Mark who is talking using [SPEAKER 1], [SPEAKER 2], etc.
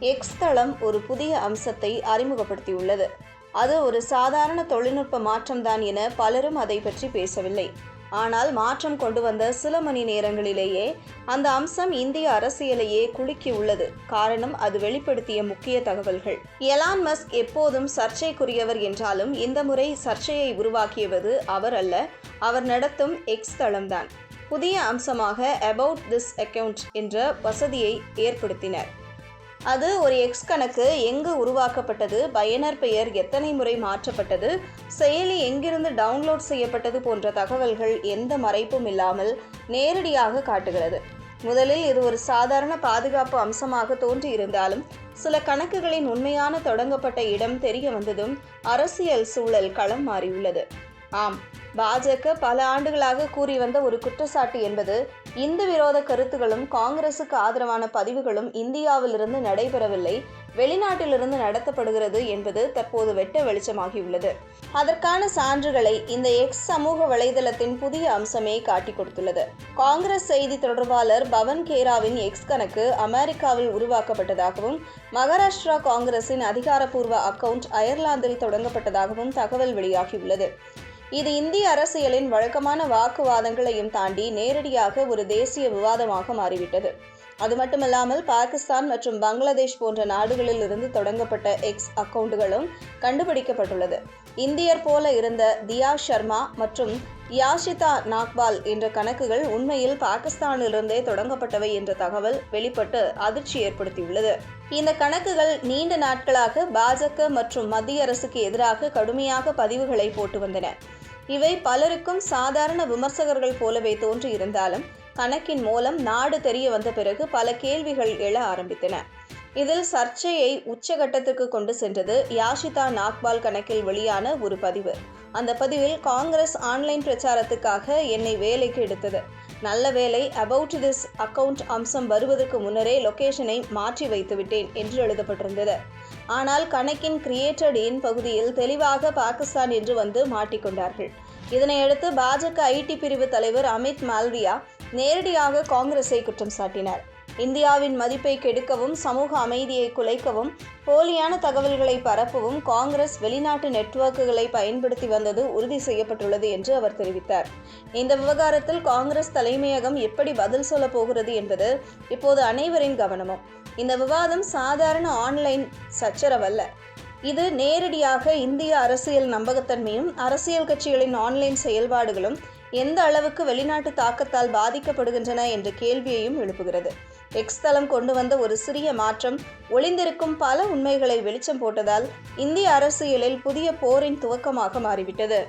[SPEAKER 1] X தளம் ஒரு புதிய அம்சத்தை அறிமுகப்படுத்தியுள்ளது. அது ஒரு சாதாரண தொழில்நுட்ப மாற்றம்தான் என பலரும் அதை பற்றி பேசவில்லை. ஆனால் மாற்றம் கொண்டு வந்த சில மணி நேரங்களிலேயே அந்த அம்சம் இந்திய அரசியலையே குலுக்கி உள்ளது. காரணம் அது வெளிப்படுத்திய முக்கிய தகவல்கள். எலான் மஸ்க் எப்போதும் சர்ச்சைக்குரியவர் என்றாலும் இந்த முறை சர்ச்சையை உருவாக்கியவது அவர் அல்ல அவர் நடத்தும் எக்ஸ் தளம்தான் புதிய அம்சமாக அபவுட் திஸ் அக்கவுண்ட் என்ற வசதியை ஏற்படுத்தினர். அது ஒரு எக்ஸ் கணக்கு எங்கு உருவாக்கப்பட்டது? பயனர் பெயர் எத்தனை முறை மாற்றப்பட்டது? செயலி எங்கிருந்து டவுன்லோட் செய்யப்பட்டது போன்ற தகவல்கள் எந்த மறைப்பும் இல்லாமல் நேரடியாக காட்டுகிறது. முதலில் இது ஒரு சாதாரண பாதுகாப்பு அம்சமாக தோன்றியிருந்தாலும் சில கணக்குகளின் உண்மையான தொடங்கப்பட்ட இடம் தெரிய வந்ததும் அரசியல் சூழல் களம் மாறியுள்ளது. ஆம். பாஜக பல ஆண்டுகளாக கூறி வந்த ஒரு குற்றச்சாட்டு என்பது இந்து விரோத கருத்துகளும் காங்கிரசுக்கு ஆதரவான பதிவுகளும் இந்தியாவிலிருந்து நடைபெறவில்லை வெளிநாட்டிலிருந்து நடத்தப்படுகிறது என்பது தற்போது வெட்ட வெளிச்சமாகியுள்ளது. அதற்கான சான்றுகளை இந்த எக்ஸ் சமூக வலைதளத்தின் புதிய அம்சமே காட்டிக் கொடுத்துள்ளது. காங்கிரஸ் செய்தி தொடர்பாளர் பவன் கேராவின் எக்ஸ் கணக்கு அமெரிக்காவில் உருவாக்கப்பட்டதாகவும் மகாராஷ்டிரா காங்கிரசின் அதிகாரப்பூர்வ அக்கவுண்ட் அயர்லாந்தில் தொடங்கப்பட்டதாகவும் தகவல் வெளியாகியுள்ளது. இது இந்திய அரசியலின் வழக்கமான வாக்குவாதங்களையும் தாண்டி நேரடியாக ஒரு தேசிய விவாதமாக மாறிவிட்டது. அது மட்டுமல்லாமல் பாகிஸ்தான் மற்றும் பங்களாதேஷ் போன்ற நாடுகளில் இருந்து தொடங்கப்பட்ட எக்ஸ் அக்கவுண்டுகளும் கண்டுபிடிக்கப்பட்டுள்ளது. இந்தியர் போல இருந்த தியா சர்மா மற்றும் யாஷிதா நாக்பால் என்ற கணக்குகள் உண்மையில் பாகிஸ்தானிலிருந்தே தொடங்கப்பட்டவை என்ற தகவல் வெளிப்பட்டு அதிர்ச்சி ஏற்படுத்தியுள்ளது. இந்த கணக்குகள் நீண்ட நாட்களாக பாஜக மற்றும் மத்திய அரசுக்கு எதிராக கடுமையாக பதிவுகளை போட்டு வந்தன. இவை பலருக்கும் சாதாரண விமர்சகர்கள் போலவே தோன்றியிருந்தாலும் கணக்கின் மூலம் நாடு தெரிய வந்த பிறகு பல கேள்விகள் எழ ஆரம்பித்தன. இதில் சர்ச்சையை உச்சகட்டத்திற்கு கொண்டு சென்றது யாஷிதா நாக்பால் கணக்கில் வெளியான ஒரு பதிவு. அந்த பதிவில் காங்கிரஸ் ஆன்லைன் பிரச்சாரத்துக்காக என்னை வேலைக்கு எடுத்தது. நல்ல வேலை அபவுட் திஸ் அக்கவுண்ட் அம்சம் வருவதற்கு முன்னரே லொகேஷனை மாற்றி வைத்துவிட்டேன் என்று எழுதப்பட்டிருந்தது. ஆனால் கணக்கின் கிரியேட்டட் இன் பகுதியில் தெளிவாக பாகிஸ்தான் என்று வந்து மாட்டிக்கொண்டார்கள். இதனையடுத்து பாஜக ஐடி பிரிவு தலைவர் அமித் மால்வியா நேரடியாக காங்கிரஸை குற்றம் சாட்டினார். இந்தியாவின் மதிப்பை கெடுக்கவும் சமூக அமைதியை குலைக்கவும் போலியான தகவல்களை பரப்பவும் காங்கிரஸ் வெளிநாட்டு நெட்வொர்க்குகளை பயன்படுத்தி வந்தது உறுதி செய்யப்பட்டுள்ளது என்று அவர் தெரிவித்தார். இந்த விவகாரத்தில் காங்கிரஸ் தலைமையகம் எப்படி பதில் சொல்ல போகிறது என்பது இப்போது அனைவரின் கவனமும். இந்த விவாதம் சாதாரண ஆன்லைன் சச்சரவல்ல. இது நேரடியாக இந்திய அரசியல் நம்பகத்தன்மையும் அரசியல் கட்சிகளின் ஆன்லைன் செயல்பாடுகளும் எந்த அளவுக்கு வெளிநாட்டு தாக்கத்தால் பாதிக்கப்படுகின்றன என்ற கேள்வியையும் எழுப்புகிறது. எக்ஸ் தளம் கொண்டு வந்த ஒரு சிறிய மாற்றம் ஒளிந்திருக்கும் பல உண்மைகளை வெளிச்சம் போட்டதால் இந்திய அரசியலில் புதிய போரின் துவக்கமாக மாறிவிட்டது.